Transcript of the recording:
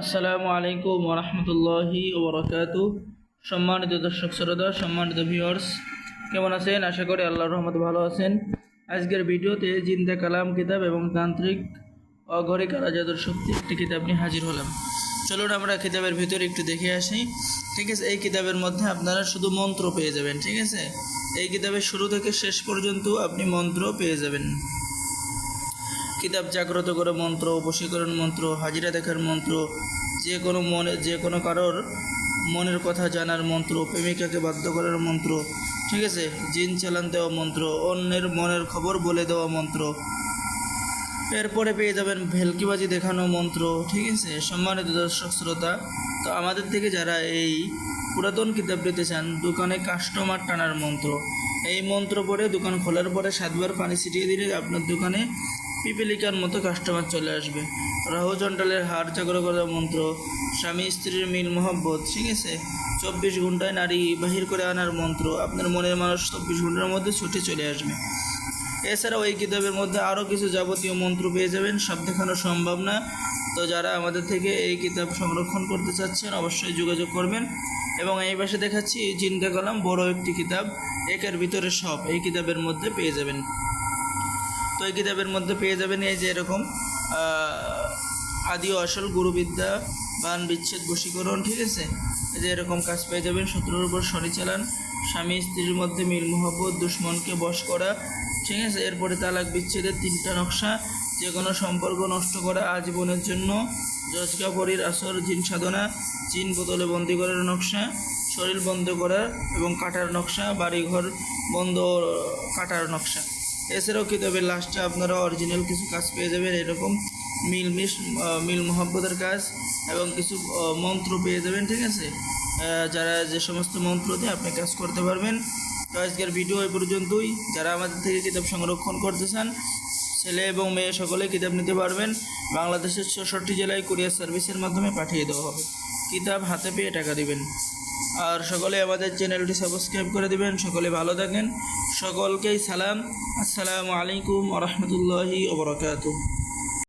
আসসালামু আলাইকুম ওরহমতুল্লাহি ওবরাকাত সম্মানিত দর্শক শ্রোতা, সম্মানিত ভিউয়ার্স কেমন আছেন? আশা করি আল্লাহ রহমত ভালো আছেন। আজকের ভিডিওতে জিন্দা কালাম কিতাব এবং তান্ত্রিক অঘরে কারা জাদুর শক্তি একটি কিতাব নিয়ে হাজির হলাম। চলুন আমরা কিতাবের ভিতরে একটু দেখে আসি। ঠিক আছে, এই কিতাবের মধ্যে আপনারা শুধু মন্ত্র পেয়ে যাবেন, ঠিক আছে? এই কিতাবের শুরু থেকে শেষ পর্যন্ত আপনি মন্ত্র পেয়ে যাবেন। কিতাব জাগ্রত করে মন্ত্র বশীকরণ মন্ত্র, হাজিরা দেখার মন্ত্র, যে কোনো মনে যে কোনো কারোর মনের কথা জানার মন্ত্র, প্রেমিকাকে বাধ্য করার মন্ত্র, ঠিক আছে? জিন চালান দেওয়া মন্ত্র, অন্যের মনের খবর বলে দেওয়া মন্ত্র। এরপরে পেয়ে যাবেন ভেলকিবাজি দেখানো মন্ত্র, ঠিক আছে? সম্মানিত দর্শক, শ্রোতা, তো আমাদের থেকে যারা এই পুরাতন কিতাব নিতে চান, দোকানে কাস্টমার টানার মন্ত্র। এই মন্ত্র পরে দোকান খোলার পরে সাতবার পানি ছিটিয়ে দিলে আপনার দোকানে পিপিলিকার মতো কাস্টমার চলে আসবে। রাহু চণ্ডালের হাড় চাকর করার মন্ত্র, স্বামী স্ত্রীর মিল মহব্বত, ঠিক আছে? চব্বিশ ঘন্টায় নারী বাহির করে আনার মন্ত্র, আপনার মনের মানুষ চব্বিশ ঘণ্টার মধ্যে ছুটে চলে আসবে। এছাড়াও এই কিতাবের মধ্যে আরও কিছু যাবতীয় মন্ত্র পেয়ে যাবেন, সব দেখানো সম্ভব না। তো যারা আমাদের থেকে এই কিতাব সংরক্ষণ করতে চাচ্ছেন, অবশ্যই যোগাযোগ করবেন। এবং এই পাশে দেখাচ্ছি চিন্তা কলাম, বড় একটি কিতাব, একের ভিতরে সব এই কিতাবের মধ্যে পেয়ে যাবেন। তো এই কিতাবের মধ্যে পেয়ে যাবেন এই যে এরকম আদি আসল গুরুবিদ্যা, বান বিচ্ছেদ, বশীকরণ, ঠিক আছে? এই যে এরকম কাজ পেয়ে যাবেন, শত্রুর উপর শনি চালান, স্বামী স্ত্রীর মধ্যে মিল মোহব্বত, দুশ্মনকে বশ করা, ঠিক আছে? এরপরে তালাক বিচ্ছেদের তিনটা নকশা যে কোনো সম্পর্ক নষ্ট করা, আজীবনের জন্য জজকা পরীর আসর, জিন সাধনা, জিন বোতলে বন্দি করার নকশা, শরীর বন্ধ করা এবং কাটার নকশা, বাড়িঘর বন্ধ কাটার নকশা। এছাড়াও কিতাবের লাস্টে আপনারা অরিজিনাল কিছু কাজ পেয়ে যাবেন, এরকম মিল মিশ মিল মোহাব্বতের কাজ এবং কিছু মন্ত্র পেয়ে যাবেন, ঠিক আছে? যারা যে সমস্ত মন্ত্র দিয়ে আপনি কাজ করতে পারবেন। তো আজকের ভিডিও এই পর্যন্তই। যারা আমাদের থেকে কিতাব সংরক্ষণ করতে চান, ছেলে এবং মেয়ে সকলে কিতাব নিতে পারবেন। বাংলাদেশের ছষট্টি জেলায় কুরিয়ার সার্ভিসের মাধ্যমে পাঠিয়ে দেওয়া হবে। কিতাব হাতে পেয়ে টাকা দিবেন। আর সকলে আমাদের চ্যানেলটি সাবস্ক্রাইব করে দিবেন। সকলে ভালো থাকেন। সকলকেই সালাম। আসসালামু আলাইকুম আ রহমতুল্লাহি ওবরাকাতুহ